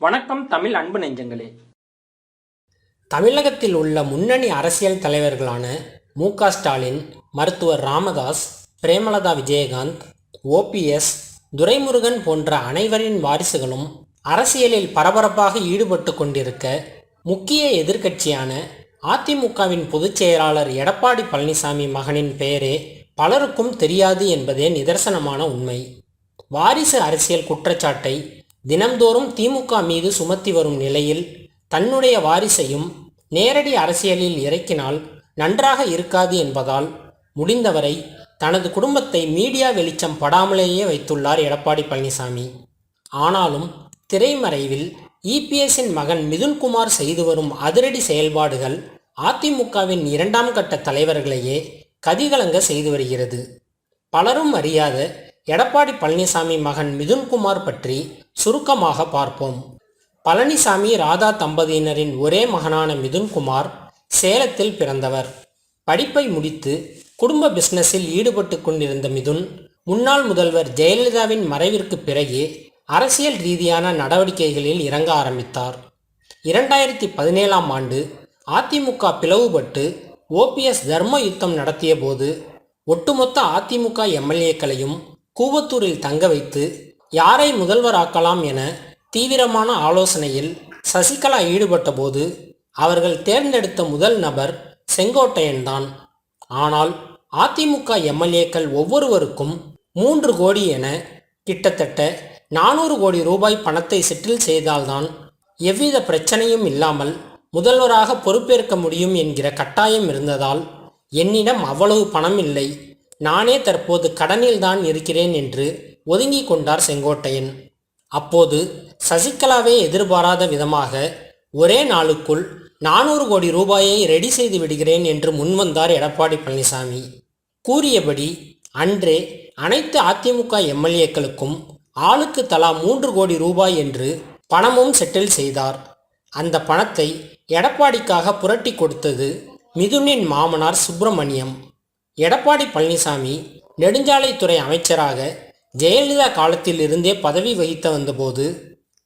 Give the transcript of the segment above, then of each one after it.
வணக்கம் தமிழ் அன்பு நெஞ்சங்களே. தமிழகத்தில் உள்ள முன்னணி அரசியல் தலைவர்களான மு ஸ்டாலின் மருத்துவர் ராமதாஸ் பிரேமலதா விஜயகாந்த் ஓபிஎஸ் துரைமுருகன் போன்ற அனைவரின் வாரிசுகளும் அரசியலில் பரபரப்பாக ஈடுபட்டு கொண்டிருக்க முக்கிய எதிர்க்கட்சியான அதிமுகவின் பொதுச் செயலாளர் எடப்பாடி பழனிசாமி மகனின் பெயரே பலருக்கும் தெரியாது என்பதே நிதர்சனமான உண்மை. வாரிசு அரசியல் குற்றச்சாட்டை தினம்தோறும் திமுக மீது சுமத்தி வரும் நிலையில் தன்னுடைய வாரிசையும் நேரடி அரசியலில் இறக்கினால் நன்றாக இருக்காது என்பதால் முடிந்தவரை தனது குடும்பத்தை மீடியா வெளிச்சம் படாமலேயே வைத்துள்ளார் எடப்பாடி பழனிசாமி. ஆனாலும் திரைமறைவில் இபிஎஸ்ஸின் மகன் மிதுன்குமார் செய்து வரும் அதிரடி செயல்பாடுகள் அதிமுகவின் இரண்டாம் கட்ட தலைவர்களையே கதிகலங்க செய்து வருகிறது. பலரும் அறியாத எடப்பாடி பழனிசாமி மகன் மிதுன்குமார் பற்றி சுருக்கமாக பார்ப்போம். பழனிசாமி ராதா தம்பதியினரின் ஒரே மகனான மிதுன்குமார் சேலத்தில் பிறந்தவர். படிப்பை முடித்து குடும்ப பிசினஸில் ஈடுபட்டு கொண்டிருந்த மிதுன் முன்னாள் முதல்வர் ஜெயலலிதாவின் மறைவிற்கு பிறகே அரசியல் ரீதியான நடவடிக்கைகளில் இறங்க ஆரம்பித்தார். இரண்டாயிரத்தி பதினேழாம் ஆண்டு அதிமுக பிளவுபட்டு ஓபிஎஸ் தர்ம யுத்தம் நடத்திய போது ஒட்டுமொத்த அதிமுக எம்எல்ஏக்களையும் கூவத்தூரில் தங்க வைத்து யாரை முதல்வராக்கலாம் என தீவிரமான ஆலோசனையில் சசிகலா ஈடுபட்டபோது அவர்கள் தேர்ந்தெடுத்த முதல் நபர் செங்கோட்டையன்தான் ஆனால் அதிமுக எம்எல்ஏக்கள் ஒவ்வொருவருக்கும் மூன்று கோடி என கிட்டத்தட்ட நானூறு கோடி ரூபாய் பணத்தை செட்டில் செய்தால்தான் எவ்வித பிரச்சனையும் இல்லாமல் முதல்வராக பொறுப்பேற்க முடியும் என்கிற கட்டாயம் இருந்ததால் என்னிடம் அவ்வளவு பணம் இல்லை. நானே தற்போது கடனில் தான் இருக்கிறேன் என்று ஒதுங்கிக் கொண்டார் செங்கோட்டையன். அப்போது சசிகலாவே எதிர்பாராத விதமாக ஒரே நாளுக்குள் நானூறு கோடி ரூபாயை ரெடி செய்து விடுகிறேன் என்று முன்வந்தார் எடப்பாடி பழனிசாமி. கூறியபடி அன்றே அனைத்து அதிமுக எம்எல்ஏக்களுக்கும் ஆளுக்கு தலா மூன்று கோடி ரூபாய் என்று பணமும் செட்டில் செய்தார். அந்த பணத்தை எடப்பாடிக்காக புரட்டி கொடுத்தது மிதுனின் மாமனார் சுப்பிரமணியம். எடப்பாடி பழனிசாமி நெடுஞ்சாலைத்துறை அமைச்சராக ஜெயலலிதா காலத்தில் இருந்தே பதவி வகித்து வந்தபோது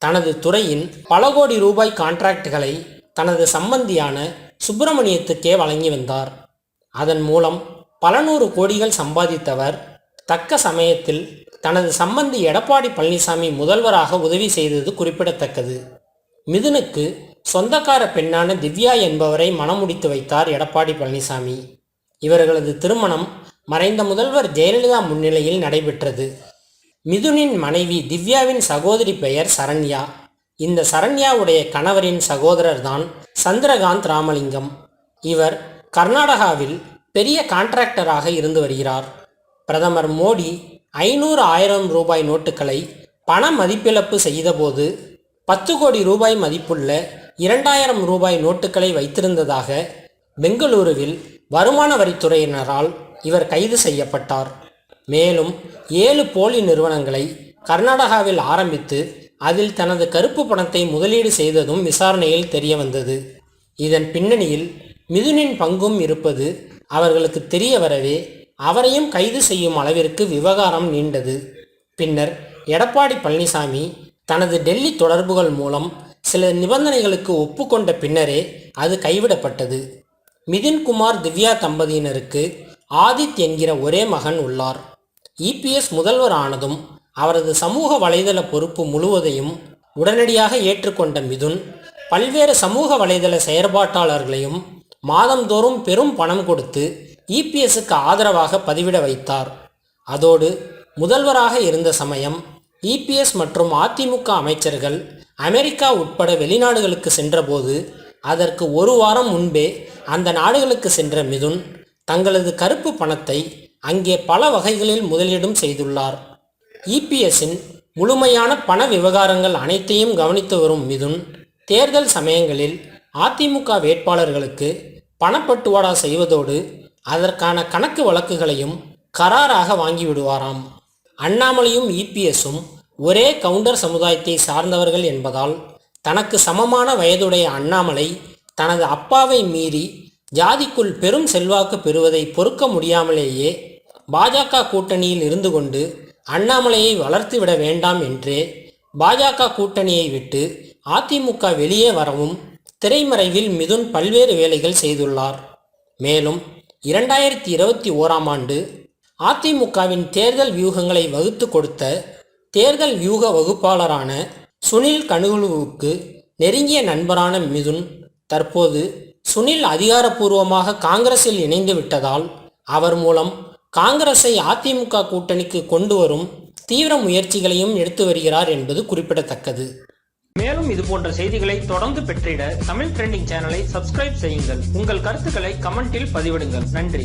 தனது துறையின் பல கோடி ரூபாய் கான்ட்ராக்டுகளை தனது சம்பந்தியான சுப்பிரமணியத்துக்கே வழங்கி வந்தார். அதன் மூலம் பல நூறு கோடிகள் சம்பாதித்தவர் தக்க சமயத்தில் தனது சம்பந்தி எடப்பாடி பழனிசாமி முதல்வராக உதவி செய்தது குறிப்பிடத்தக்கது. மிதுனுக்கு சொந்தக்கார பெண்ணான திவ்யா என்பவரை மணமுடித்து வைத்தார் எடப்பாடி பழனிசாமி. இவர்களது திருமணம் மறைந்த முதல்வர் ஜெயலலிதா முன்னிலையில் நடைபெற்றது. மிதுனின் மனைவி திவ்யாவின் சகோதரி பெயர் சரண்யா. இந்த சரண்யாவுடைய கணவரின் சகோதரர்தான் சந்திரகாந்த் ராமலிங்கம். இவர் கர்நாடகாவில் பெரிய கான்ட்ராக்டராக இருந்து வருகிறார். பிரதமர் மோடி ஐநூறு ஆயிரம் ரூபாய் நோட்டுகளை பண மதிப்பிழப்பு செய்தபோது பத்து கோடி ரூபாய் மதிப்புள்ள இரண்டாயிரம் ரூபாய் நோட்டுகளை வைத்திருந்ததாக பெங்களூருவில் வருமான வரித்துறையினரால் இவர் கைது செய்யப்பட்டார். மேலும் ஏழு போலி நிறுவனங்களை கர்நாடகாவில் ஆரம்பித்து அதில் தனது கருப்பு பணத்தை முதலீடு செய்ததும் விசாரணையில் தெரிய வந்தது இதன் பின்னணியில் மிதுனின் பங்கும் இருப்பது அவர்களுக்கு தெரிய வரவே அவரையும் கைது செய்யும் அளவிற்கு விவகாரம் நீண்டது. பின்னர் எடப்பாடி பழனிசாமி தனது டெல்லி தொடர்புகள் மூலம் சில நிபந்தனைகளுக்கு ஒப்புக்கொண்ட பின்னரே அது கைவிடப்பட்டது. மிதின்குமார் திவ்யா தம்பதியினருக்கு ஆதித் என்கிற ஒரே மகன் உள்ளார். இபிஎஸ் முதல்வர் ஆனதும் அவரது சமூக வலைதள பொறுப்பு முழுவதையும் உடனடியாக ஏற்றுக்கொண்ட மிதுன் பல்வேறு சமூக வலைதள செயற்பாட்டாளர்களையும் மாதந்தோறும் பெரும் பணம் கொடுத்து இபிஎஸ்க்கு ஆதரவாக பதிவிட வைத்தார். அதோடு முதல்வராக இருந்த சமயம் இபிஎஸ் மற்றும் அதிமுக அமைச்சர்கள் அமெரிக்கா உட்பட வெளிநாடுகளுக்கு சென்றபோது அதற்கு ஒரு வாரம் முன்பே அந்த நாடுகளுக்கு சென்ற மிதுன் தங்களது கருப்பு பணத்தை அங்கே பல வகைகளில் முதலீடும் செய்துள்ளார். இபிஎஸ்ஸின் முழுமையான பண விவகாரங்கள் அனைத்தையும் கவனித்து வரும் மிதுன் தேர்தல் சமயங்களில் அதிமுக வேட்பாளர்களுக்கு பணப்பட்டுவாடா செய்வதோடு அதற்கான கணக்கு வழக்குகளையும் கராராக வாங்கிவிடுவாராம். அண்ணாமலையும் இபிஎஸும் ஒரே கவுண்டர் சமுதாயத்தை சார்ந்தவர்கள் என்பதால் தனக்கு சமமான வயதுடைய அண்ணாமலை தனது அப்பாவை மீறி ஜாதிக்குள் பெரும் செல்வாக்கு பெறுவதை பொறுக்க முடியாமலேயே பாஜக கூட்டணியில் இருந்து கொண்டு அண்ணாமலையை வளர்த்துவிட வேண்டாம் என்றே பாஜக கூட்டணியை விட்டு அதிமுக வெளியே வரவும் திரைமறைவில் மிதுன் பல்வேறு வேலைகள் செய்துள்ளார். மேலும் இரண்டாயிரத்தி இருபத்தி ஓராம் ஆண்டு அதிமுகவின் தேர்தல் வியூகங்களை வகுத்து கொடுத்த தேர்தல் வியூக வகுப்பாளரான சுனில் கனுகுலுவுக்கு நெருங்கிய நண்பரான மிதுன் தற்போது சுனில் அதிகாரப்பூர்வமாக காங்கிரஸில் இணைந்து விட்டதால் அவர் மூலம் காங்கிரஸை அதிமுக கூட்டணிக்கு கொண்டு வரும் தீவிர முயற்சிகளையும் எடுத்து வருகிறார் என்பது குறிப்பிடத்தக்கது. மேலும் இது போன்ற செய்திகளை தொடர்ந்து பெற்றிட தமிழ் ட்ரெண்டிங் சேனலை சப்ஸ்கிரைப் செய்யுங்கள். உங்கள் கருத்துக்களை கமெண்டில் பதிவிடுங்கள். நன்றி.